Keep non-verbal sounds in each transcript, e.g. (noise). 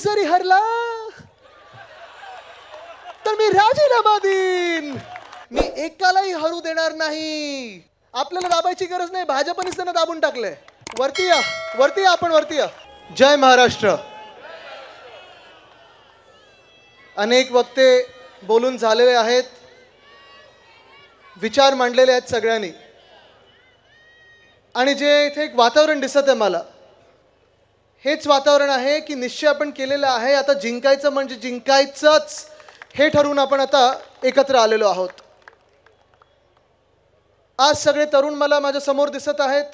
जरी हरला तर मी राजीनामा देईन. मी एकालाही हरू देणार नाही. आपल्याला दाबायची गरज नाही. भाजपनेच त्यांना दाबून टाकलंय. वरती या. वरती या आपण वरती या. जय महाराष्ट्र. अनेक वक्ते बोलून झालेले आहेत. विचार मांडलेले आहेत सगळ्यांनी. आणि जे इथे एक वातावरण दिसत आहे मला हेच वातावरण आहे की निश्चय आपण केलेलं आहे. आता जिंकायचं म्हणजे जिंकायचंच. हे ठरवून आपण आता एकत्र आलेलो आहोत. आज सगळे तरुण मला माझ्यासमोर दिसत आहेत.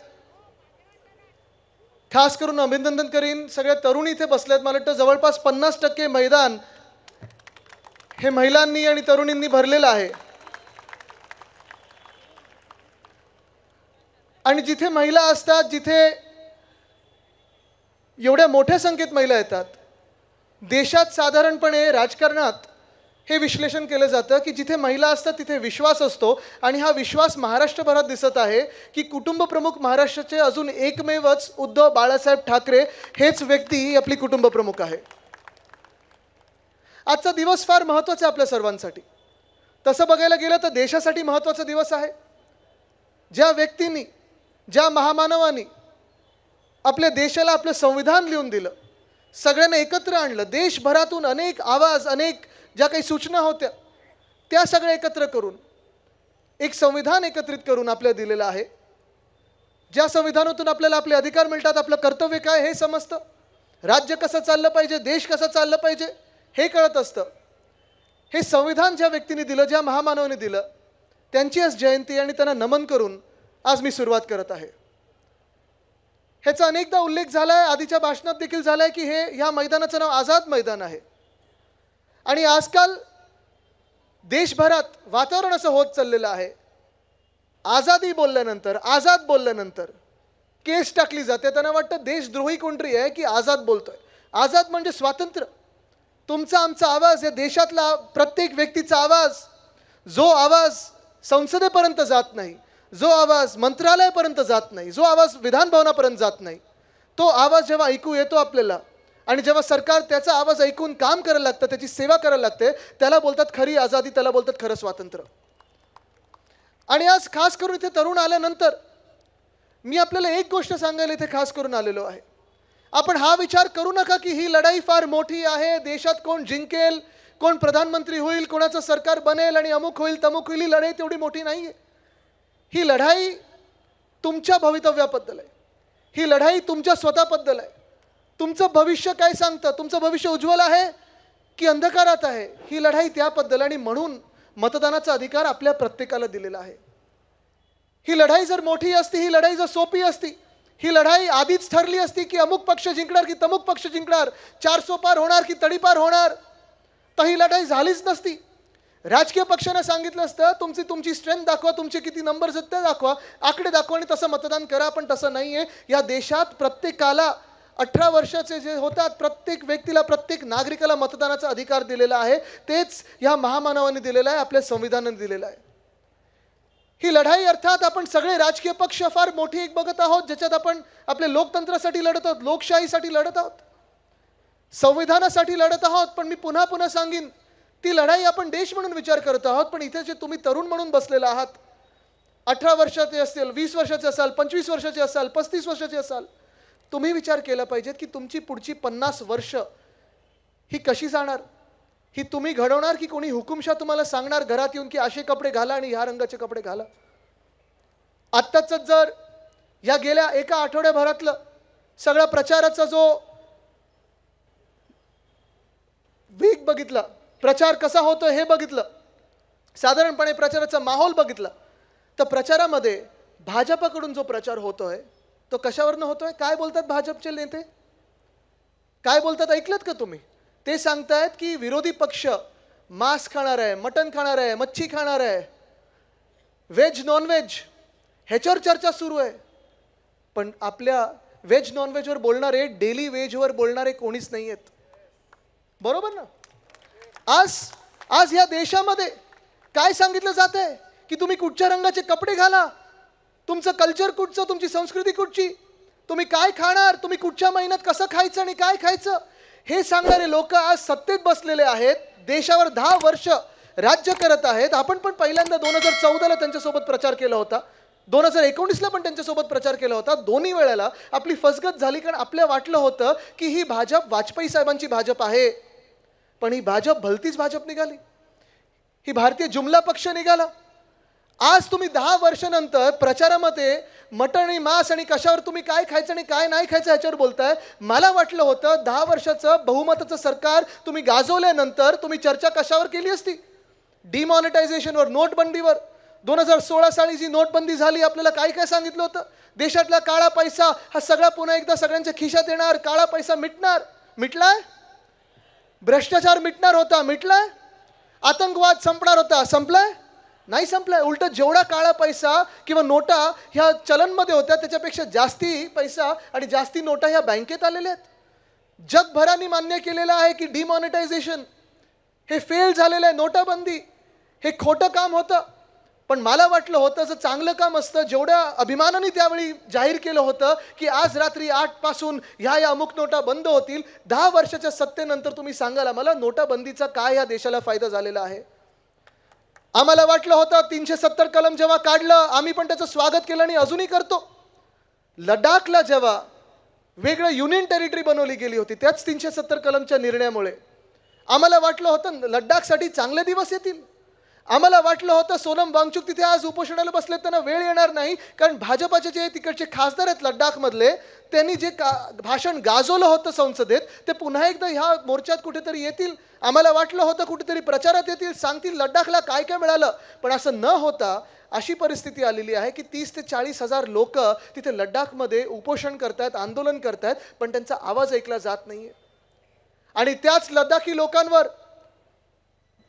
खास करून अभिनंदन करीन. सगळे तरुण इथे बसलेत. मला वाटतं जवळपास पन्नास टक्के मैदान हे महिलांनी आणि तरुणींनी भरलेलं आहे. आणि जिथे महिला असतात जिथे एवढ्या मोठ्या संख्येत महिला येतात. देशात साधारणपणे राजकारणात हे विश्लेषण केलं जातं की जिथे महिला असतात तिथे विश्वास असतो आणि हा विश्वास महाराष्ट्रभरात दिसत आहे की कुटुंब प्रमुख महाराष्ट्राचे अजून एकमेवच उद्धव बाळासाहेब ठाकरे हेच व्यक्ती ही आपली कुटुंब प्रमुख आहे. आजचा दिवस फार महत्त्वाचा आहे आपल्या सर्वांसाठी. तसं बघायला गेलं तर देशासाठी महत्त्वाचा दिवस आहे. ज्या व्यक्तींनी ज्या महामानवानी आपल्या देशाला आपलं संविधान लिहून दिलं. सगळ्यांना एकत्र आणलं. देशभरातून अनेक आवाज अनेक ज्या काही सूचना होत्या त्या सगळ्या एकत्र करून एक संविधान एकत्रित करून आपल्याला दिलेलं आहे. ज्या संविधानातून आपल्याला आपले अधिकार मिळतात आपलं कर्तव्य काय हे समजतं. राज्य कसं चाललं पाहिजे देश कसं चाललं पाहिजे हे कळत असतं. हे संविधान ज्या व्यक्तीने दिलं ज्या महामानवाने दिलं त्यांची आज जयंती आणि त्यांना नमन करून आज मी सुरुवात करत आहे. ह्याचा अनेकदा उल्लेख झाला आहे आधीच्या भाषणात देखील झाला आहे की हे ह्या मैदानाचं नाव आझाद मैदान आहे. आणि आजकाल देशभरात वातावरण असं होत चाललेलं आहे. आझादी बोलल्यानंतर आझाद बोलल्यानंतर केस टाकली जाते. त्यांना वाटतं देशद्रोही कोणतरी आहे की आझाद बोलतोय. आझाद म्हणजे स्वातंत्र्य. तुमचा आमचा आवाज या देशातला प्रत्येक व्यक्तीचा आवाज जो आवाज संसदेपर्यंत जात नाही जो आवाज मंत्रालयापर्यंत जात नाही जो आवाज विधान भवनापर्यंत जात नाही तो आवाज जेव्हा ऐकू येतो आपल्याला आणि जेव्हा सरकार त्याचा आवाज ऐकून काम करायला लागतं त्याची सेवा करायला लागते त्याला बोलतात खरी आझादी त्याला बोलतात खरं स्वातंत्र्य. आणि आज खास करून इथे तरुण आल्यानंतर मी आपल्याला एक गोष्ट सांगायला इथे खास करून आलेलो आहे. आपण हा विचार करू नका की ही लढाई फार मोठी आहे देशात कोण जिंकेल कोण प्रधानमंत्री होईल कोणाचं सरकार बनेल आणि अमुक होईल तमुक होईल ही लढाई तेवढी मोठी नाही आहे ही लढाई तुमच्या भवितव्याबद्दल आहे. ही लढाई तुमच्या स्वतःबद्दल आहे. तुमचं भविष्य काय सांगतं? तुमचं भविष्य उज्ज्वल आहे की अंधकारात आहे? ही लढाई त्याबद्दल आणि म्हणून मतदानाचा अधिकार आपल्या प्रत्येकाला दिलेला आहे. ही लढाई जर मोठी असती ही लढाई जर सोपी असती ही लढाई आधीच ठरली असती की अमुक पक्ष जिंकणार की तमुक पक्ष जिंकणार चारसो पार होणार की तडीपार होणार तर ही लढाई झालीच नसती. राजकीय पक्षानं सांगितलं असतं तुमची तुमची स्ट्रेंथ दाखवा तुमचे किती नंबर आहेत ते दाखवा. आकडे दाखवा आणि तसं मतदान करा पण तसं नाही आहे या देशात प्रत्येकाला अठरा वर्षाचे जे होतात प्रत्येक व्यक्तीला प्रत्येक नागरिकाला मतदानाचा अधिकार दिलेला आहे. तेच ह्या महामानवाने दिलेलं आहे आपल्या संविधानाने दिलेलं आहे. ही लढाई अर्थात आपण सगळे राजकीय पक्ष फार मोठी एक बघत आहोत ज्याच्यात आपण आपल्या लोकतंत्रासाठी लढत आहोत लोकशाहीसाठी लढत आहोत. संविधानासाठी लढत आहोत पण मी पुन्हा पुन्हा सांगेन ती लढाई आपण देश म्हणून विचार करत आहोत पण इथे जे तुम्ही तरुण म्हणून बसलेला आहात अठरा वर्षाचे असतील वीस वर्षाचे असाल पंचवीस वर्षाचे असाल पस्तीस वर्षाचे असाल तुम्ही विचार केला पाहिजेत की तुमची पुढची पन्नास वर्ष ही कशी जाणार? ही तुम्ही घडवणार की कोणी हुकुमशा तुम्हाला सांगणार घरात येऊन की असे कपडे घाला आणि ह्या रंगाचे कपडे घाला? आत्ताच जर या गेल्या एका आठवड्याभरातलं सगळा प्रचाराचा जो वेग बघितला प्रचार कसा होतो हे बघितलं. साधारणपणे प्रचाराचा माहोल बघितलं. तर प्रचारामध्ये भाजपाकडून जो प्रचार होतोय तो कशावरनं होतोय? काय बोलतात भाजपचे नेते? काय बोलतात ऐकलत का तुम्ही? ते सांगतायत की विरोधी पक्ष मांस खाणार आहे मटण खाणार आहे मच्छी खाणार आहे. व्हेज नॉनव्हेज ह्याच्यावर चर्चा सुरू आहे. पण आपल्या व्हेज नॉनव्हेजवर बोलणारे डेली व्हेजवर बोलणारे कोणीच नाही आहेत बरोबर ना? आज आज ह्या देशामध्ये काय सांगितलं जात? आहे की तुम्ही कुठच्या रंगाचे कपडे घाला? तुमचं कल्चर कुठचं? तुमची संस्कृती कुठची? तुम्ही काय खाणार? तुम्ही कुठच्या महिन्यात कसं खायचं आणि काय खायचं? हे सांगणारे लोक आज सत्तेत बसलेले आहेत. देशावर दहा वर्ष राज्य करत आहेत. आपण पण पहिल्यांदा दोन हजार चौदाला त्यांच्यासोबत प्रचार केला होता. दोन हजार एकोणीसला पण त्यांच्यासोबत प्रचार केला होता. दोन्ही वेळेला आपली फसगत झाली कारण आपल्या वाटलं होतं की ही भाजप वाजपेयी साहेबांची भाजप आहे. पण ही भाजप भलतीच भाजप निघाली. ही भारतीय जुमला पक्ष निघाला. आज तुम्ही दहा वर्षानंतर प्रचारामध्ये मटण आणि मांस आणि कशावर तुम्ही काय खायचं आणि काय नाही खायचं ह्याच्यावर बोलताय? मला वाटलं होतं दहा वर्षाचं बहुमताचं सरकार तुम्ही गाजवल्यानंतर तुम्ही चर्चा कशावर केली असती? डिमॉनिटायझेशनवर नोटबंदीवर. दोन हजार सोळा साली जी नोटबंदी झाली आपल्याला काय काय सांगितलं होतं? देशातला काळा पैसा हा सगळा पुन्हा एकदा सगळ्यांच्या खिशात येणार काळा पैसा मिटणार. मिटलाय? भ्रष्टाचार मिटणार होता मिटलाय आतंकवाद संपणार होता संपलाय नाही संपलाय उलट जेवढा काळा पैसा किंवा नोटा ह्या चलनमध्ये होत्या त्याच्यापेक्षा जास्ती पैसा आणि जास्ती नोटा ह्या बँकेत आलेल्या आहेत. जगभराने मान्य केलेलं आहे की डिमॉनिटायझेशन हे फेल झालेलं आहे नोटाबंदी. हे खोटं काम होतं. पण मला वाटलं होतं जर चांगलं काम असतं. जेवढ्या अभिमानाने त्यावेळी जाहीर केलं होतं की आज रात्री आठपासून ह्या या अमुक नोटा बंद होतील. दहा वर्षाच्या सत्तेनंतर तुम्ही सांगाल आम्हाला नोटाबंदीचा काय या देशाला फायदा झालेला आहे? आम्हाला वाटलं होतं तीनशे सत्तर कलम जेव्हा काढलं आम्ही पण त्याचं स्वागत केलं आणि अजूनही करतो. लडाखला जेव्हा वेगळं युनियन टेरिटरी बनवली गेली होती त्याच तीनशे सत्तर कलमच्या निर्णयामुळे आम्हाला वाटलं होतं लडाखसाठी चांगले दिवस येतील. आम्हाला वाटलं होतं सोनम वांगचुक तिथे आज उपोषणाला बसले त्यांना वेळ येणार नाही. कारण भाजपाचे जे तिकडचे खासदार आहेत लडाखमधले त्यांनी जे का भाषण गाजवलं होतं संसदेत ते पुन्हा एकदा ह्या मोर्चात कुठेतरी येतील. आम्हाला वाटलं होतं कुठेतरी प्रचारात येतील सांगतील लडाखला काय काय मिळालं. पण असं न होता अशी परिस्थिती आलेली आहे की तीस ते चाळीस हजार लोक तिथे लडाखमध्ये उपोषण करतायत आंदोलन करतायत पण त्यांचा आवाज ऐकला जात नाहीये. आणि त्याच लडाखी लोकांवर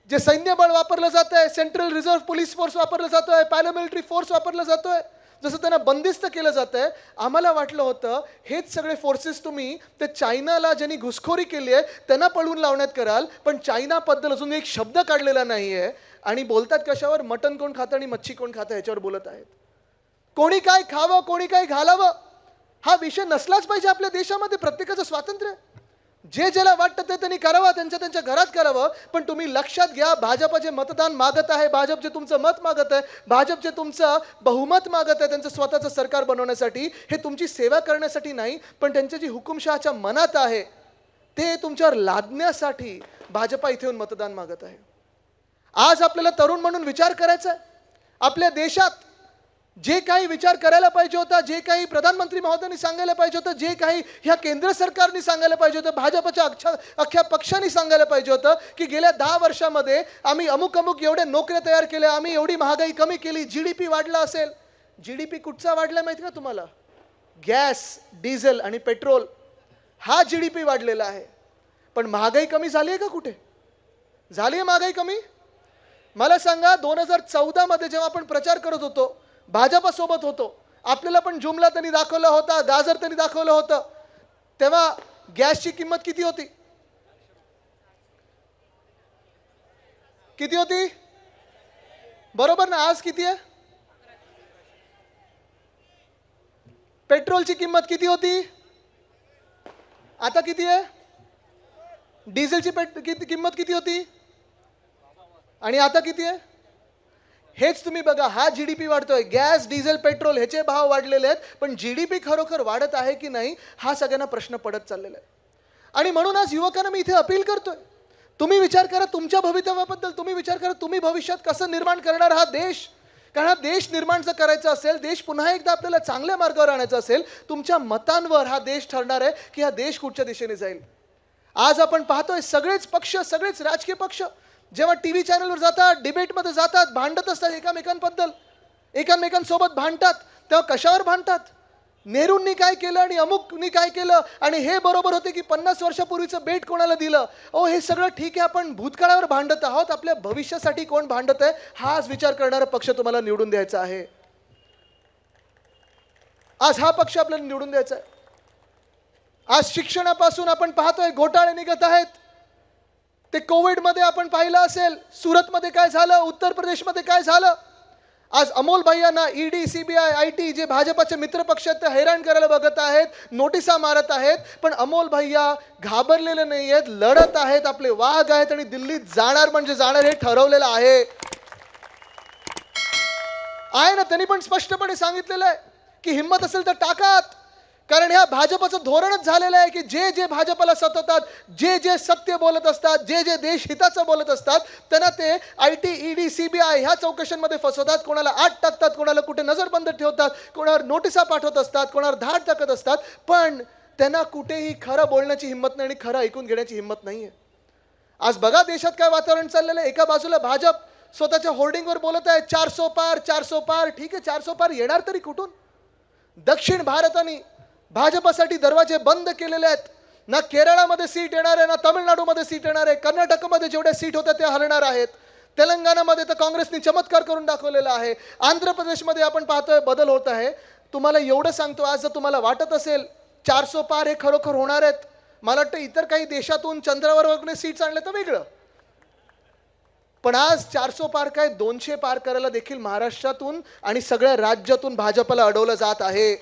जे सैन्यबळ वापरलं जात आहे सेंट्रल रिझर्व्ह पोलीस फोर्स वापरलं जातो आहे पॅरामिलिटरी फोर्स वापरलं जातोय जसं त्यांना बंदिस्त केलं जात आहे आम्हाला वाटलं होतं हेच सगळे फोर्सेस तुम्ही ते चायनाला ज्यांनी घुसखोरी केली आहे त्यांना पळवून लावण्यात कराल पण चायनाबद्दल अजून एक शब्द काढलेला नाही आहे आणि बोलतात कशावर मटण कोण खातं आणि मच्छी कोण खातं ह्याच्यावर बोलत आहेत कोणी काय खावं कोणी काय घालावं हा विषय नसलाच पाहिजे आपल्या देशामध्ये प्रत्येकाचं स्वातंत्र्य आहे. जे ज्याला वाटतं ते त्यांनी करावं त्यांच्या त्यांच्या घरात करावं. पण तुम्ही लक्षात घ्या भाजप जे मतदान मागत आहे भाजप जे तुमचं मत मागत आहे भाजप जे तुमचं बहुमत मागत आहे त्यांचं स्वतःचं सरकार बनवण्यासाठी हे तुमची सेवा करण्यासाठी नाही पण त्यांच्या जी हुकुमशहाच्या मनात आहे ते तुमच्यावर लादण्यासाठी भाजपा इथे येऊन मतदान मागत आहे. आज आपल्याला तरुण म्हणून विचार करायचा आहे. आपल्या देशात जे काही विचार करायला पाहिजे होता जे काही प्रधानमंत्री महोदयांनी सांगायला पाहिजे होतं जे काही ह्या केंद्र सरकारने सांगायला पाहिजे होतं भाजपच्या अख्ख्या अख्ख्या पक्षाने सांगायला पाहिजे होतं की गेल्या दहा वर्षामध्ये आम्ही अमुक अमुक एवढ्या नोकऱ्या तयार केल्या आम्ही एवढी महागाई कमी केली जी डी पी वाढला असेल. जी डी पी कुठचा वाढला माहिती का तुम्हाला? गॅस डिझेल आणि पेट्रोल हा जी डी पी वाढलेला आहे. पण महागाई कमी झाली आहे का कुठे? झाली आहे महागाई कमी? मला सांगा दोन हजार चौदामध्ये जेव्हा आपण प्रचार करत होतो भाजपासोबत होतो. आपल्याला पण जुमला त्यांनी दाखवला होता गाजर त्यांनी दाखवलं होतं. तेव्हा गॅसची किंमत किती होती? किती होती? बरोबर ना आज किती आहे? पेट्रोलची किंमत किती होती? आता किती आहे? डिझेलची पेट किती किंमत किती होती? आणि आता किती आहे? हेच तुम्ही बघा हा जी डी पी वाढतोय. गॅस डिझेल पेट्रोल ह्याचे भाव वाढलेले आहेत पण जी डी पी खरोखर वाढत आहे की नाही हा सगळ्यांना प्रश्न पडत चाललेला आहे. आणि म्हणून आज युवकांना मी इथे अपील करतोय. तुम्ही विचार करा तुमच्या भवितव्याबद्दल तुम्ही विचार करा तुम्ही भविष्यात कसं निर्माण करणार हा देश. कारण हा देश निर्माण जर करायचा असेल देश पुन्हा एकदा आपल्याला चांगल्या मार्गावर आणायचा असेल तुमच्या मतांवर हा देश ठरणार आहे की हा देश कुठच्या दिशेने जाईल. आज आपण पाहतोय सगळेच पक्ष सगळेच राजकीय पक्ष जेव्हा टी व्ही चॅनलवर जातात डिबेटमध्ये जातात भांडत असतात एकामेकांबद्दल एकामेकांसोबत भांडतात तेव्हा कशावर भांडतात? नेहरूंनी काय केलं आणि अमुकनी काय केलं? आणि हे बरोबर होते की पन्नास वर्षापूर्वीचं बेट कोणाला दिलं? ओ हे सगळं ठीक आहे आपण भूतकाळावर भांडत आहोत आपल्या भविष्यासाठी कोण भांडत आहे? हाच विचार करणारा पक्ष तुम्हाला निवडून द्यायचा आहे. आज हा पक्ष आपल्याला निवडून द्यायचा आहे. आज शिक्षणापासून आपण पाहतोय घोटाळे निघत आहेत. ते कोविडमध्ये आपण पाहिलं असेल सुरतमध्ये काय झालं उत्तर प्रदेशमध्ये काय झालं? आज अमोल भैयांना ईडी सीबीआय आय टी जे भाजपाचे मित्रपक्ष आहेत ते हैराण करायला बघत आहेत नोटिसा मारत आहेत पण अमोल भैया घाबरलेले नाही आहेत लढत आहेत आपले वाघ आहेत आणि दिल्लीत जाणार म्हणजे जाणार हे ठरवलेलं आहे. आहे ना त्यांनी पण स्पष्टपणे सांगितलेलं आहे की हिंमत असेल तर टाकात. कारण ह्या भाजपचं धोरणच झालेलं आहे की जे जे भाजपला सतवतात जे जे सत्य बोलत असतात जे जे देश हिताचं बोलत असतात त्यांना ते I T E D C B I ह्या चौकशांमध्ये फसवतात. कोणाला आत टाकतात कोणाला कुठे नजरबंद ठेवतात कोणावर नोटिसा पाठवत असतात कोणावर धाड टाकत असतात. पण त्यांना कुठेही खरं बोलण्याची हिंमत नाही आणि खरं ऐकून घेण्याची हिंमत नाही आहे. आज बघा देशात काय वातावरण चाललेलं आहे. एका बाजूला भाजप स्वतःच्या होर्डिंगवर बोलत आहे चारसो पार चारसो पार. ठीक आहे चारसो पार येणार तरी कुठून? दक्षिण भारताने भाजपासाठी दरवाजे बंद केलेले आहेत. ना केरळामध्ये सीट येणार आहे ना तामिळनाडूमध्ये सीट येणार आहे कर्नाटकमध्ये जेवढ्या सीट होत्या त्या हरणार आहेत. तेलंगणामध्ये तर काँग्रेसने चमत्कार करून दाखवलेला आहे. आंध्र प्रदेशमध्ये आपण पाहतोय बदल होत आहे. तुम्हाला एवढं सांगतो आज जर तुम्हाला वाटत असेल चारसो पार हे खरोखर होणार आहेत. मला वाटतं इतर काही देशातून चंद्रावर वगैरे सीट्स आणले तर वेगळं. पण आज चारसो पार काय दोनशे पार करायला देखील महाराष्ट्रातून आणि सगळ्या राज्यातून भाजपला अडवलं जात आहे.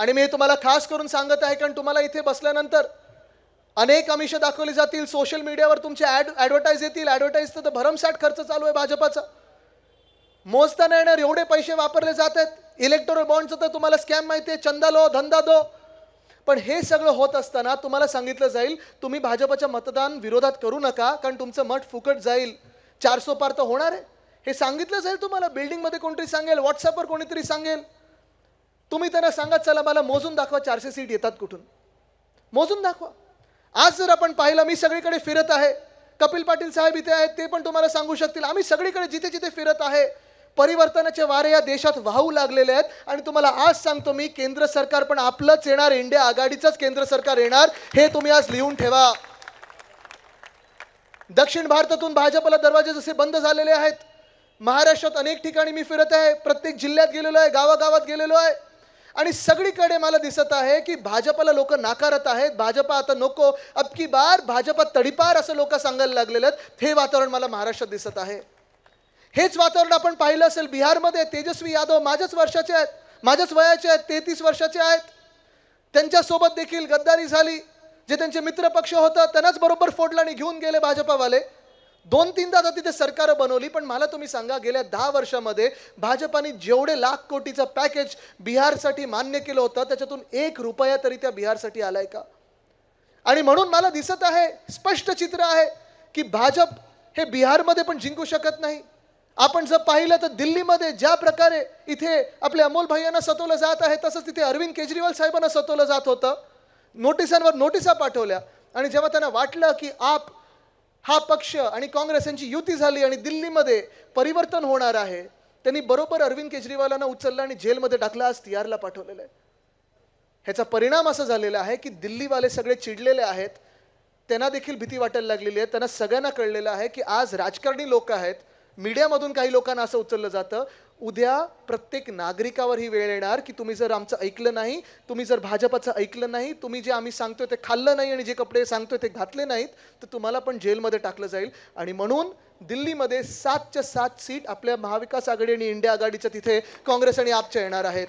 आणि मी तुम्हाला खास करून सांगत आहे कारण तुम्हाला इथे बसल्यानंतर अनेक आमिष दाखवली जातील सोशल मीडियावर तुमचे ॲड ॲडव्हर्टाईज येतील. ॲडव्हर्टाईज तर भरमसाठ खर्च चालू आहे भाजपाचा. मोजता नाही येणार एवढे पैसे वापरले जात आहेत. इलेक्टोरल बॉन्डचं तर तुम्हाला स्कॅम माहिती आहे. चंदा लो धंदा दो. पण हे सगळं होत असताना तुम्हाला सांगितलं जाईल तुम्ही भाजपच्या मतदान विरोधात करू नका कारण तुमचं मत फुकट जाईल. चारसो पार तर होणार आहे. हे सांगितलं जाईल तुम्हाला. बिल्डिंगमध्ये कोणतरी सांगेल व्हॉट्सअपवर कोणीतरी सांगेल. तुम्ही त्यांना सांगा चला मला मोजून दाखवा चारशे सीट येतात कुठून. मोजून दाखवा. आज जर आपण पाहिलं मी सगळीकडे फिरत आहे. कपिल पाटील साहेब इथे आहेत ते पण तुम्हाला सांगू शकतील आम्ही सगळीकडे जिथे जिथे फिरत आहे परिवर्तनाचे वारे या देशात वाहू लागलेले आहेत. आणि तुम्हाला आज सांगतो मी केंद्र सरकार पण आपलंच येणार इंडिया आघाडीचंच केंद्र सरकार येणार हे तुम्ही आज लिहून ठेवा. दक्षिण भारतातून भाजपला दरवाजे जसे बंद झालेले आहेत महाराष्ट्रात अनेक ठिकाणी मी फिरत आहे प्रत्येक जिल्ह्यात गेलेलो आहे गावागावात गेलेलो आहे. आणि सगळीकडे मला दिसत आहे की भाजपला लोक नाकारत आहेत. भाजपा आता नको. अबकी बार भाजपा तडीपार असं लोक सांगायला लागलेले आहेत. हे वातावरण मला महाराष्ट्रात दिसत आहे. हेच वातावरण आपण पाहिलं असेल बिहारमध्ये तेजस्वी यादव माझ्याच वर्षाचे आहेत. माझ्याच वयाचे आहेत. तेहतीस वर्षाचे आहेत. त्यांच्यासोबत देखील गद्दारी झाली. जे त्यांचे मित्र पक्ष होतं त्यांनाच बरोबर फोडला आणि घेऊन गेले भाजपावाले. दोन तीनदा आता तिथे सरकारं बनवली पण मला तुम्ही सांगा गेल्या दहा वर्षामध्ये भाजपाने जेवढे लाख कोटीचं पॅकेज बिहारसाठी मान्य केलं होतं त्याच्यातून एक रुपया तरी त्या बिहारसाठी आलाय का? आणि म्हणून मला दिसत आहे स्पष्ट चित्र आहे की भाजप हे बिहारमध्ये पण जिंकू शकत नाही. आपण जर पाहिलं तर दिल्लीमध्ये ज्या प्रकारे इथे आपल्या अमोल भाईयांना सतवलं जात आहे तसंच तिथे अरविंद केजरीवाल साहेबांना सतवलं जात होतं. नोटिसांवर नोटिसा पाठवल्या. आणि जेव्हा त्यांना वाटलं की आप हा पक्ष आणि काँग्रेस यांची युती झाली आणि दिल्लीमध्ये परिवर्तन होणार आहे त्यांनी बरोबर अरविंद केजरीवालांना उचललं आणि जेलमध्ये टाकलं आज तिहारला पाठवलेलं आहे. ह्याचा परिणाम असा झालेला आहे की दिल्लीवाले सगळे चिडलेले आहेत त्यांना देखील भीती वाटायला लागलेली आहे त्यांना सगळ्यांना कळलेलं आहे की आज राजकारणी लोक आहेत मीडियामधून काही लोकांना असं उचललं जातं उद्या प्रत्येक नागरिकावर ही वेळ येणार की तुम्ही जर आमचं ऐकलं नाही तुम्ही जर भाजपाचं ऐकलं नाही तुम्ही जे आम्ही सांगतोय ते खाल्लं नाही आणि जे कपडे सांगतोय ते घातले नाहीत तर तुम्हाला पण जेलमध्ये टाकलं जाईल. आणि म्हणून दिल्लीमध्ये सातच्या सात सीट आपल्या महाविकास आघाडी आणि इंडिया आघाडीच्या तिथे काँग्रेस आणि आपच्या येणार आहेत.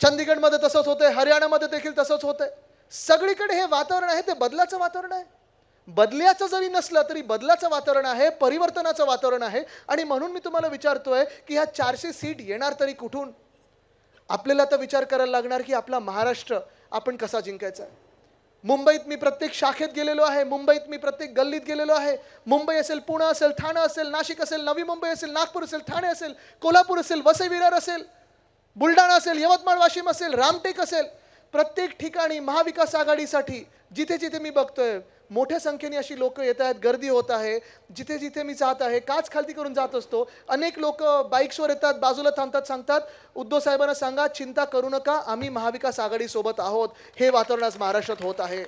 चंदीगडमध्ये तसंच होतंय हरियाणामध्ये देखील तसंच होतंय. सगळीकडे हे वातावरण आहे ते बदलाचं वातावरण आहे. बदल्याचं जरी नसलं तरी बदलाचं वातावरण आहे परिवर्तनाचं वातावरण आहे. आणि म्हणून मी तुम्हाला विचारतोय की ह्या चारशे सीट येणार तरी कुठून? आपल्याला तर विचार करायला लागणार की आपला महाराष्ट्र आपण कसा जिंकायचा? आहे मुंबईत मी प्रत्येक शाखेत गेलेलो आहे मुंबईत मी प्रत्येक गल्लीत गेलेलो आहे. मुंबई असेल पुणे असेल ठाणं असेल नाशिक असेल नवी मुंबई असेल नागपूर असेल ठाणे असेल कोल्हापूर असेल वसई विरार असेल बुलढाणा असेल यवतमाळ वाशिम असेल रामटेक असेल. प्रत्येक ठिकाणी महाविकास आघाडीसाठी जिथे जिथे मी बघतोय मोठ्या संख्येने अशी लोक येत आहेत गर्दी होत आहे. जिथे जिथे मी जात आहे काच खालती करून जात असतो. अनेक लोक बाईक्सवर येतात बाजूला थांबतात सांगतात उद्धव साहेबांना सांगा चिंता करू नका आम्ही महाविकास आघाडी सोबत आहोत. हे वातावरण आज महाराष्ट्रात होत आहे.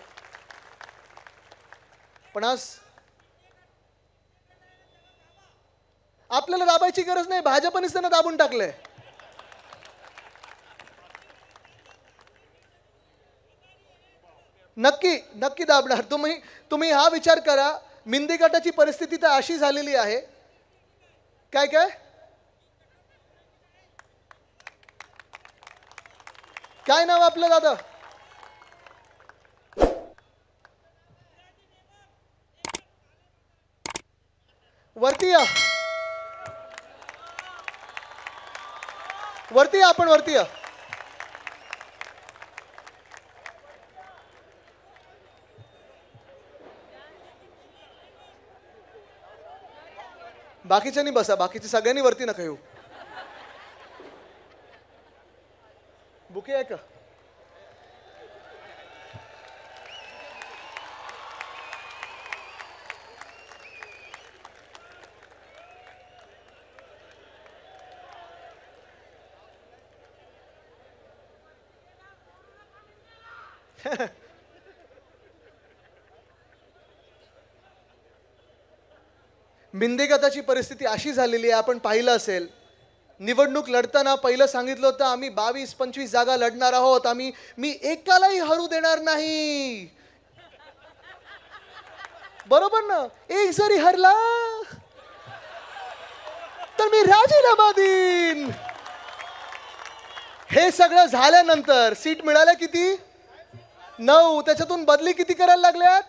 पण आज आपल्याला दाबायची गरज नाही. भाजपनेच त्यांना दाबून टाकलंय. नक्की नक्की दाबणार. तुम्ही तुम्ही हा विचार करा. मिंदी गटाची परिस्थिती तर अशी झालेली आहे. काय काय? काय नाव आपलं दादा? वरती या. वरती या आपण वरती या. बाकीच्यांनी बसा बाकीचे सगळ्यांनी वरती नका येऊ. बुके आहे का? (laughs) मिंदेगताची परिस्थिती अशी झालेली आहे आपण पाहिलं असेल. निवडणूक लढताना पहिलं सांगितलं होतं आम्ही बावीस पंचवीस जागा लढणार आहोत. आम्ही मी एकालाही हरू देणार नाही. बरोबर ना? एक जरी हरला तर मी राजीनामा देईन. हे सगळं झाल्यानंतर सीट मिळाल्या किती? नऊ. त्याच्यातून बदली किती करायला लागल्यात?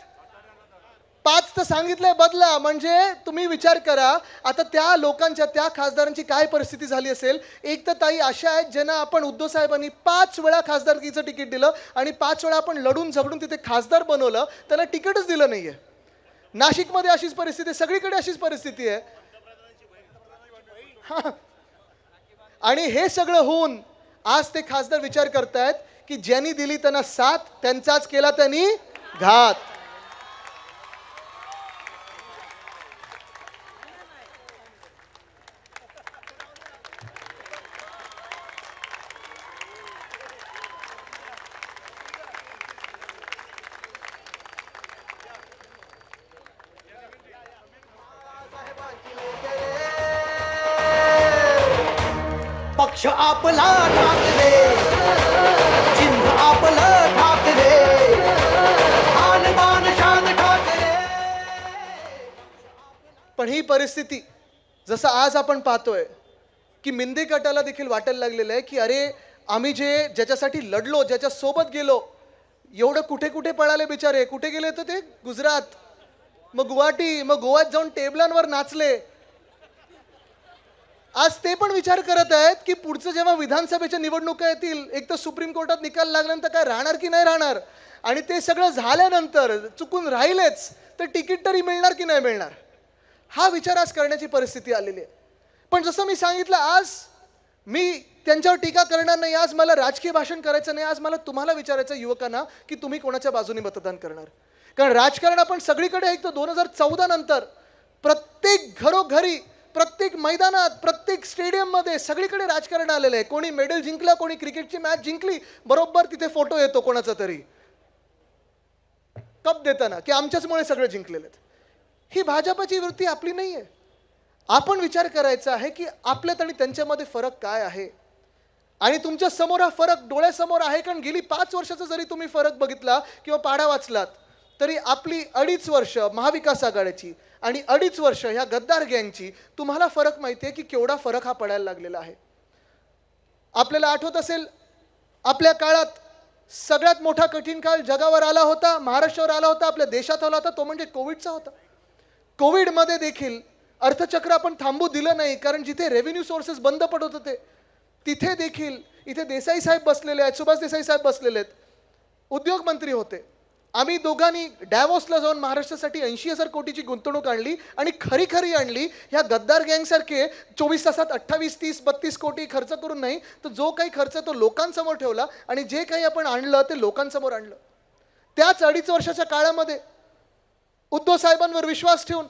पाच तर सांगितलंय बदला. म्हणजे तुम्ही विचार करा आता त्या लोकांच्या त्या खासदारांची काय परिस्थिती झाली असेल? एक तर ताई अशा आहेत ज्यांना आपण उद्धव साहेबांनी पाच वेळा खासदारकीचं तिकीट दिलं आणि पाच वेळा आपण लढून झगडून तिथे खासदार बनवलं त्याला तिकीटच दिलं नाहीये. नाशिकमध्ये अशीच परिस्थिती आहे सगळीकडे अशीच परिस्थिती आहे. आणि हे सगळं होऊन आज ते खासदार विचार करतायत की ज्यांनी दिली त्यांना साथ त्यांचाच केला त्यांनी घात. पण ही परिस्थिती जसं आज आपण पाहतोय की मिंदे गटाला देखील वाटायला लागलेलं आहे की अरे आम्ही जे ज्याच्यासाठी लढलो ज्याच्या सोबत गेलो एवढं कुठे कुठे पळाले बिचारे? कुठे गेले तर ते? गुजरात. मग गुवाहाटी मग गोव्यात जाऊन टेबलांवर नाचले. आज ते पण विचार करत आहेत की पुढचं जेव्हा विधानसभेच्या निवडणुका येतील एक तर सुप्रीम कोर्टात निकाल लागल्यानंतर काय राहणार की नाही राहणार? आणि ते सगळं झाल्यानंतर चुकून राहिलेच तर तिकीट तरी मिळणार की नाही मिळणार? हा विचार आज करण्याची परिस्थिती आलेली आहे. पण जसं मी सांगितलं आज मी त्यांच्यावर टीका करणार नाही आज मला राजकीय भाषण करायचं नाही आज मला तुम्हाला विचारायचं युवकांना की तुम्ही कोणाच्या बाजूने मतदान करणार? कारण राजकारण आपण सगळीकडे एक तर दोन हजार चौदा नंतर प्रत्येक घरोघरी प्रत्येक मैदानात प्रत्येक स्टेडियममध्ये सगळीकडे राजकारण आलेलं आहे. कोणी मेडल जिंकलं कोणी क्रिकेटची मॅच जिंकली बरोबर तिथे फोटो येतो कोणाचा तरी. कप देताना की आमच्याचमुळे सगळे जिंकलेले आहेत ही भाजपची वृत्ती आपली नाही आहे आपण विचार करायचा आहे की आपल्यात आणि त्यांच्यामध्ये फरक काय आहे? आणि तुमच्यासमोर हा फरक डोळ्यासमोर आहे कारण गेली पाच वर्षाचा जरी तुम्ही फरक बघितला किंवा पाढा वाचलात तरी आपली अडीच वर्ष महाविकास आघाडीची आणि अडीच वर्ष ह्या गद्दार गँगची तुम्हाला फरक माहिती आहे की केवढा फरक हा पडायला लागलेला आहे. आपल्याला आठवत असेल आपल्या काळात सगळ्यात मोठा कठीण काळ जगावर आला होता महाराष्ट्रावर आला होता आपल्या देशात आला होता तो म्हणजे कोविडचा होता. कोविडमध्ये देखील अर्थचक्र आपण थांबू दिलं नाही कारण जिथे रेव्हेन्यू सोर्सेस बंद पडत होते तिथे देखील इथे देसाई साहेब बसलेले आहेत सुभाष देसाई साहेब बसलेले आहेत. उद्योग मंत्री होते. आम्ही दोघांनी डॅवोसला जाऊन महाराष्ट्रासाठी ऐंशी हजार कोटीची गुंतवणूक आणली आणि खरी खरी आणली. ह्या गद्दार गँगसारखे चोवीस तासात अठ्ठावीस तीस बत्तीस कोटी खर्च करून नाही तर जो काही खर्च तो लोकांसमोर ठेवला आणि जे काही आपण आणलं ते लोकांसमोर आणलं. त्याच अडीच वर्षाच्या काळामध्ये उद्धव साहेबांवर विश्वास ठेवून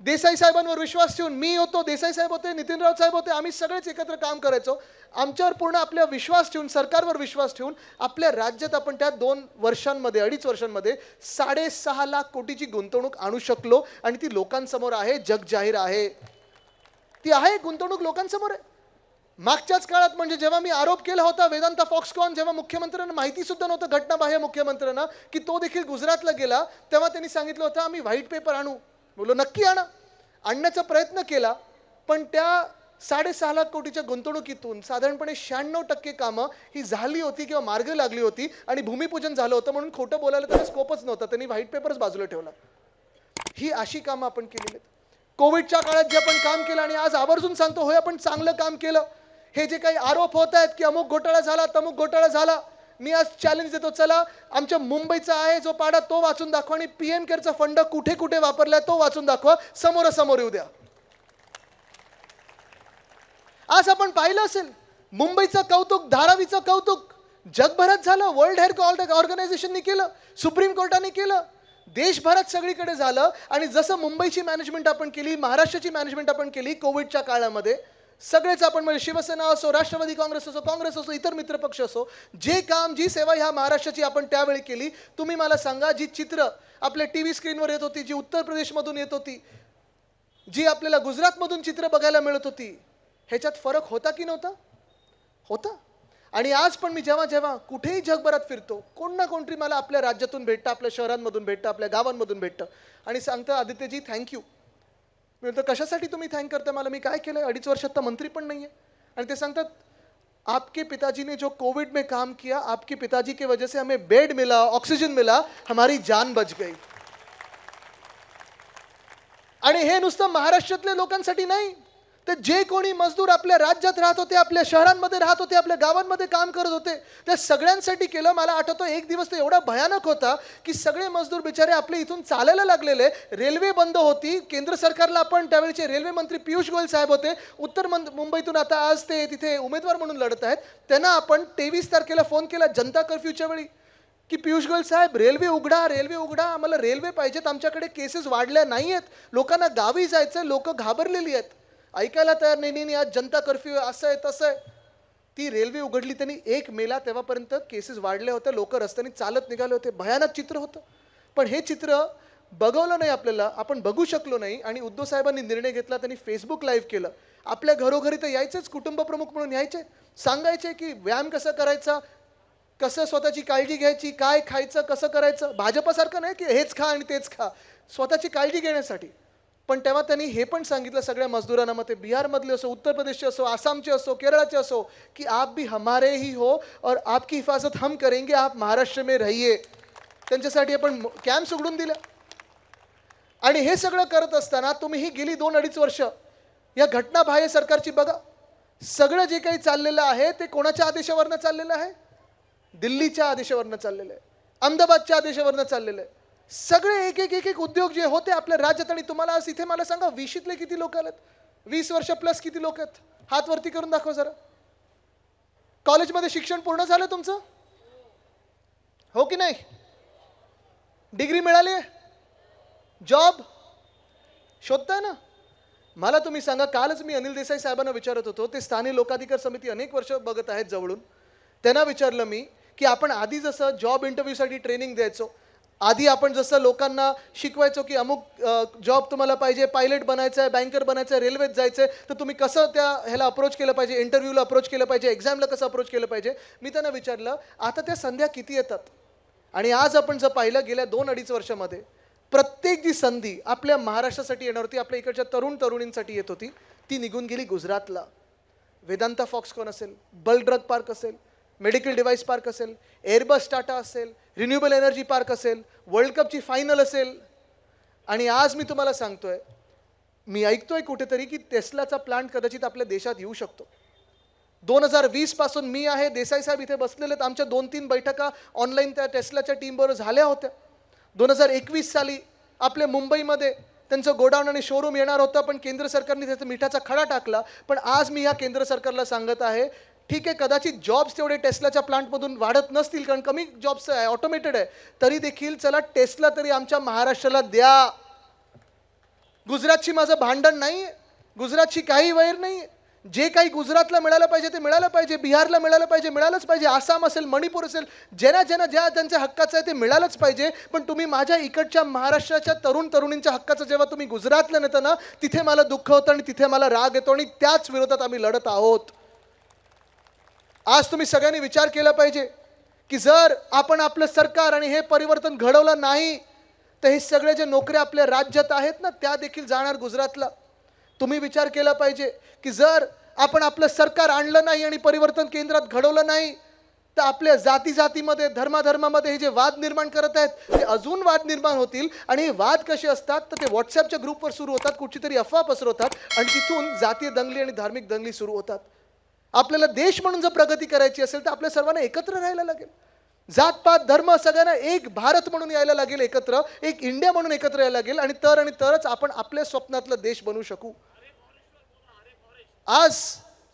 देसाई साहेबांवर विश्वास ठेवून मी होतो देसाई साहेब होते नितीनराव साहेब होते आम्ही सगळेच एकत्र काम करायचो. आमच्यावर पूर्ण आपल्या विश्वास ठेवून सरकारवर विश्वास ठेवून आपल्या राज्यात आपण त्या दोन वर्षांमध्ये अडीच वर्षांमध्ये साडेसहा लाख कोटीची गुंतवणूक आणू शकलो आणि ती लोकांसमोर आहे जग जाहीर आहे. ती आहे गुंतवणूक लोकांसमोर आहे. मागच्याच काळात म्हणजे जेव्हा मी आरोप केला होता वेदांता फॉक्सकॉन जेव्हा मुख्यमंत्र्यांना माहिती सुद्धा नव्हतं घटनाबाह्य मुख्यमंत्र्यांना की तो देखील गुजरातला गेला तेव्हा त्यांनी सांगितलं होतं आम्ही व्हाईट पेपर आणू. बोललो नक्की आणा. आणण्याचा प्रयत्न केला पण त्या साडेसहा लाख कोटीच्या गुंतवणुकीतून साधारणपणे शहाण्णव टक्के कामं ही झाली होती किंवा मार्ग लागली होती आणि भूमिपूजन झालं होतं म्हणून खोटं बोलायला त्याला स्कोपच नव्हता. त्यांनी व्हाईट पेपरच बाजूला ठेवला. ही अशी कामं आपण केलेली आहेत. कोविडच्या काळात जे आपण काम केलं आणि आज आवर्जून सांगतो होय आपण चांगलं काम केलं. हे जे काही आरोप होत आहेत की अमुक घोटाळा झाला तमुक घोटाळा झाला मी आज चॅलेंज देतो. चला आमच्या मुंबईचा आहे जो पाडा तो वाचून दाखवा आणि पी एम केअरचा फंड कुठे कुठे वापरलाय तो वाचून दाखवा. समोरासमोर येऊ द्या. आज आपण पाहिलं असेल मुंबईचं कौतुक धारावीचं कौतुक जगभरात झालं वर्ल्ड हेल्थ ऑर्गनायझेशनने केलं सुप्रीम कोर्टाने केलं देशभरात सगळीकडे झालं आणि जसं मुंबईची मॅनेजमेंट आपण केली महाराष्ट्राची मॅनेजमेंट आपण केली कोविडच्या काळामध्ये सगळेच आपण म्हणजे शिवसेना असो राष्ट्रवादी काँग्रेस असो काँग्रेस असो इतर मित्रपक्ष असो जे काम जी सेवा ह्या महाराष्ट्राची आपण त्यावेळी केली तुम्ही मला सांगा जी चित्र आपल्या टी व्ही स्क्रीनवर येत होती जी उत्तर प्रदेशमधून येत होती जी आपल्याला गुजरातमधून चित्र बघायला मिळत होती ह्याच्यात फरक होता की नव्हता? होता. आणि आज पण मी जेव्हा जेव्हा कुठेही जगभरात फिरतो कोण ना कोणतरी मला आपल्या राज्यातून भेटतं आपल्या शहरांमधून भेटतं आपल्या गावांमधून भेटतं. आणि सांगतं आदित्यजी थँक्यू मी म्हणतो कशासाठी तुम्ही थँक करता मला? मी काय केलं अडीच वर्षात तर मंत्री पण नाही आहे आणि ते सांगतात आपके पिताजी ने जो कोविड में काम किया आपके पिताजी के वजह से हमें बेड मिला ऑक्सिजन मिला हमारी जान बच गई. आणि हे नुसतं महाराष्ट्रातल्या लोकांसाठी नाही. तर जे कोणी मजदूर आपल्या राज्यात राहत होते आपल्या शहरांमध्ये राहत होते आपल्या गावांमध्ये काम करत होते त्या सगळ्यांसाठी केलं. मला आठवतं एक दिवस तो एवढा भयानक होता की सगळे मजदूर बिचारे आपले इथून चालायला लागलेले. रेल्वे बंद होती. केंद्र सरकारला आपण त्यावेळेचे रेल्वे मंत्री पियुष गोयल साहेब होते. उत्तर मुंबईतून आता आज ते तिथे उमेदवार म्हणून लढत आहेत. त्यांना आपण तेवीस तारखेला फोन केला जनता कर्फ्यूच्या वेळी की पियुष गोयल साहेब रेल्वे उघडा रेल्वे उघडा. आम्हाला रेल्वे पाहिजेत. आमच्याकडे केसेस वाढल्या नाही आहेत लोकांना गावी जायचं लोक घाबरलेली आहेत. ऐकायला तयार नाही. नाही आज जनता कर्फ्यू असं आहे तसं आहे. ती रेल्वे उघडली त्यांनी एक मेला तेव्हापर्यंत केसेस वाढल्या होत्या. लोक रस्त्याने चालत निघाले होते. भयानक चित्र होतं. पण हे चित्र बघवलं नाही आपल्याला. आपण बघू शकलो नाही. आणि उद्धव साहेबांनी निर्णय घेतला त्यांनी फेसबुक लाईव्ह केलं. आपल्या घरोघरी तर यायचेच कुटुंब प्रमुख म्हणून यायचे. सांगायचे की व्यायाम कसा करायचा? कसं स्वतःची काळजी घ्यायची? काय खायचं? कसं करायचं? भाजपासारखं नाही की हेच खा आणि तेच खा. स्वतःची काळजी घेण्यासाठी. पण तेव्हा त्यांनी हे पण सांगितलं सगळ्या मजदुरांना मग ते बिहारमधले असो उत्तर प्रदेशचे असो आसामचे असो केरळाचे असो की आप भी हमारे ही हो और आपकी हिफाजत हम करेंगे आप महाराष्ट्र में रहिये त्यांच्यासाठी आपण कॅम्प उघडून दिल्या. आणि हे सगळं करत असताना तुम्ही ही गेली दोन अडीच वर्ष. या घटना बाह्य सरकारची बघा. सगळं जे काही चाललेलं आहे ते कोणाच्या आदेशावरनं चाललेलं आहे? दिल्लीच्या आदेशावरनं चाललेलं आहे. अहमदाबादच्या आदेशावरनं चाललेलं आहे. सगळे एक एक एक एक उद्योग जे होते आपल्या राज्यात आणि तुम्हाला आज इथे मला सांगा वीशीतले किती लोक आलेत? वीस वर्ष प्लस किती लोक आहेत? हात वरती करून दाखव जरा. कॉलेजमध्ये शिक्षण पूर्ण झालं तुमचं? हो की नाही? डिग्री मिळाली? जॉब? शोधताय ना? मला तुम्ही सांगा कालच मी अनिल देसाई साहेबांना विचारत होतो ते स्थानिक लोकाधिकार समिती अनेक वर्ष बघत आहेत जवळून. त्यांना विचारलं मी की आपण आधी जसं जॉब इंटरव्ह्यूसाठी ट्रेनिंग द्यायचो आधी आपण जसं लोकांना शिकवायचो की अमुक जॉब तुम्हाला पाहिजे पायलट बनायचं आहे बँकर बनायचं आहे रेल्वेत जायचं आहे तर तुम्ही कसं त्या ह्याला अप्रोच केलं पाहिजे इंटरव्ह्यूला अप्रोच केलं पाहिजे एक्झामला कसं अप्रोच केलं पाहिजे? मी त्यांना विचारलं आता त्या संध्या किती येतात? आणि आज आपण जर पाहिलं गेल्या दोन अडीच वर्षामध्ये प्रत्येक जी संधी आपल्या महाराष्ट्रासाठी येणार होती आपल्या इकडच्या तरुण तरुणींसाठी येत होती ती निघून गेली गुजरातला. वेदांता फॉक्सकॉन असेल? बल ड्रग पार्क असेल? मेडिकल डिव्हाइस पार्क असेल एअरबस टाटा असेल रिन्युएबल एनर्जी पार्क असेल वर्ल्ड कपची फायनल असेल. आणि आज मी तुम्हाला सांगतोय मी ऐकतोय कुठेतरी की टेस्लाचा प्लांट कदाचित आपल्या देशात येऊ शकतो. दोन हजार वीसपासून मी आहे देसाई साहेब इथे बसलेले आहेत. आमच्या दोन तीन बैठका ऑनलाईन त्या टेस्लाच्या टीमबरोबर झाल्या होत्या. दोन हजार एकवीस साली आपल्या मुंबईमध्ये त्यांचं गोडाऊन आणि शोरूम येणार होतं पण केंद्र सरकारने त्याचा मिठाचा खडा टाकला. पण आज मी ह्या केंद्र सरकारला सांगत आहे ठीक आहे कदाचित जॉब्स तेवढे टेस्लाच्या प्लांटमधून वाढत नसतील कारण कमी जॉब्स आहे ऑटोमेटेड आहे. तरी देखील चला टेस्ला तरी आमच्या महाराष्ट्राला द्या. गुजरातची माझं भांडण नाही गुजरातची काही वैर नाही. जे काही गुजरातला मिळालं पाहिजे ते मिळालं पाहिजे बिहारला मिळालं पाहिजे मिळालंच पाहिजे आसाम असेल मणिपूर असेल ज्यांना ज्यांना ज्या त्यांच्या हक्काचं आहे ते मिळालंच पाहिजे. पण तुम्ही माझ्या इकडच्या महाराष्ट्राच्या तरुण तरुणींच्या हक्काचं जेव्हा तुम्ही गुजरातला नेता ना तिथे मला दुःख होतं आणि तिथे मला राग येतो आणि त्याच विरोधात आम्ही लढत आहोत. आज तुम्ही सगळ्यांनी विचार केला पाहिजे की जर आपण आपलं सरकार आणि हे परिवर्तन घडवलं नाही तर हे सगळे जे नोकऱ्या आपल्या राज्यात आहेत ना त्या देखील जाणार गुजरातला. तुम्ही विचार केला पाहिजे की जर आपण आपलं सरकार आणलं नाही आणि परिवर्तन केंद्रात घडवलं नाही तर आपल्या जाती जातीमध्ये धर्माधर्मामध्ये हे जे वाद निर्माण करत आहेत ते अजून वाद निर्माण होतील आणि हे वाद कसे असतात तर ते व्हॉट्सअपच्या ग्रुपवर सुरू होतात कुठची तरी अफवा पसरवतात आणि तिथून जातीय दंगली आणि धार्मिक दंगली सुरू होतात. आपल्याला देश म्हणून जर प्रगती करायची असेल तर आपल्या सर्वांना एकत्र राहायला लागेल. जातपात धर्म सगळ्यांना एक भारत म्हणून यायला लागेल एकत्र एक इंडिया म्हणून एकत्र यायला लागेल आणि तर आणि तरच आपण आपल्या स्वप्नातला देश बनवू शकू. आज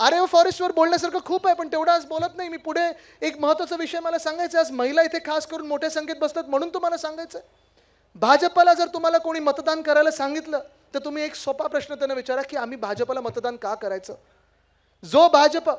आरे फॉरेस्टवर बोलण्यासारखं खूप आहे पण तेवढं आज बोलत नाही. मी पुढे एक महत्त्वाचा विषय मला सांगायचा आज महिला इथे खास करून मोठ्या संख्येत बसतात म्हणून तुम्हाला सांगायचं भाजपला जर तुम्हाला कोणी मतदान करायला सांगितलं तर तुम्ही एक सोपा प्रश्न त्यांना विचारा की आम्ही भाजपला मतदान का करायचं? जो भाजप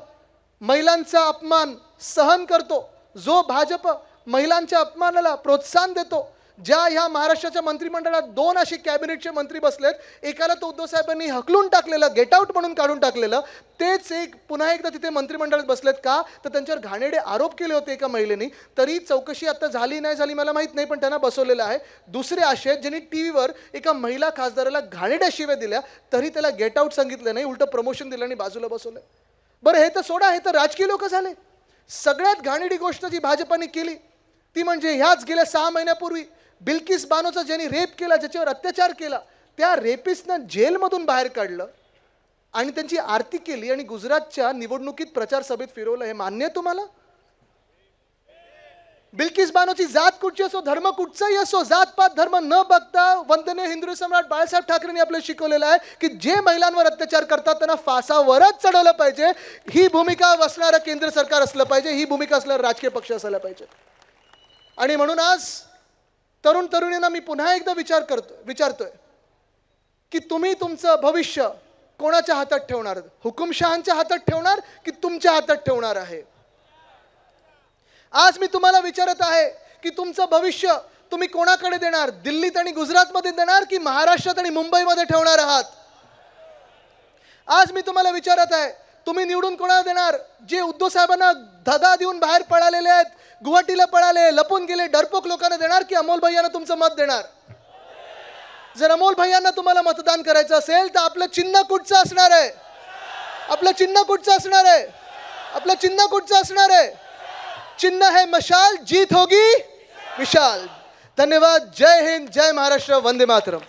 महिलांचा अपमान सहन करतो जो भाजप महिलांच्या अपमानाला प्रोत्साहन देतो ज्या ह्या महाराष्ट्राच्या मंत्रिमंडळात दोन असे कॅबिनेटचे मंत्री बसलेत एकाला तो उद्धव साहेबांनी हकलून टाकलेलं गेट आउट म्हणून काढून टाकलेलं तेच एक पुन्हा एकदा तिथे मंत्रिमंडळात बसलेत का? तर त्यांच्यावर घाणेरडे आरोप केले होते एका महिलेने. तरी चौकशी आता झाली नाही झाली मला माहीत नाही पण त्यांना बसवलेलं आहे. दुसरे असे आहेत ज्यांनी टी व्हीवर एका महिला खासदाराला घाणेरड्या शिव्या दिल्या तरी त्याला गेट आउट सांगितलं नाही उलटं प्रमोशन दिलं आणि बाजूला बसवलं. बरं हे तर सोडा हे तर राजकीय लोक झाले. सगळ्यात घाणेरडी गोष्ट जी भाजपाने केली ती म्हणजे ह्याच गेल्या सहा महिन्यापूर्वी. बिल्किस बानोचा ज्यांनी रेप केला ज्याच्यावर अत्याचार केला त्या रेपिस्टनं जेलमधून बाहेर काढलं आणि त्यांची आरती केली आणि गुजरातच्या निवडणुकीत प्रचार सभेत फिरवलं हे मान्य आहे तुम्हाला? बिल्किस बानोची जात कुठची असो धर्म कुठचाही असो जात पात धर्म न बघता वंदनीय हिंदू सम्राट बाळासाहेब ठाकरेंनी आपल्याला शिकवलेलं आहे की जे महिलांवर अत्याचार करतात त्यांना फासावरच चढवलं पाहिजे. ही भूमिका असणारं केंद्र सरकार असलं पाहिजे ही भूमिका असणारं राजकीय पक्ष असायला पाहिजे. आणि म्हणून आज तरुण तरुणींना मी पुन्हा एकदा विचार करतो विचारतोय की तुम्ही तुमचं भविष्य कोणाच्या हातात ठेवणार? हुकुमशहांच्या हातात ठेवणार की तुमच्या हातात ठेवणार आहे? आज मी तुम्हाला विचारत आहे की तुमचं भविष्य तुम्ही कोणाकडे देणार? दिल्लीत आणि गुजरातमध्ये देणार की महाराष्ट्रात आणि मुंबईमध्ये ठेवणार आहात? आज मी तुम्हाला विचारत आहे तुम्ही निवडून कोणाला देणार? जे उद्धव साहेबांना धगा देऊन बाहेर पळालेले आहेत गुवाहाटीला पळाले लपून गेले डरपोक लोकांना देणार की अमोल भैयांना तुमचं मत देणार? जर अमोल भैयांना तुम्हाला मतदान करायचं असेल तर आपलं चिन्ह कुठचं असणार आहे? आपलं चिन्ह कुठचं असणार आहे? आपलं चिन्ह कुठचं असणार आहे? चिन्ह है मशाल जीत होगी विशाल. धन्यवाद. जय हिंद जय महाराष्ट्र. वंदे मातरम.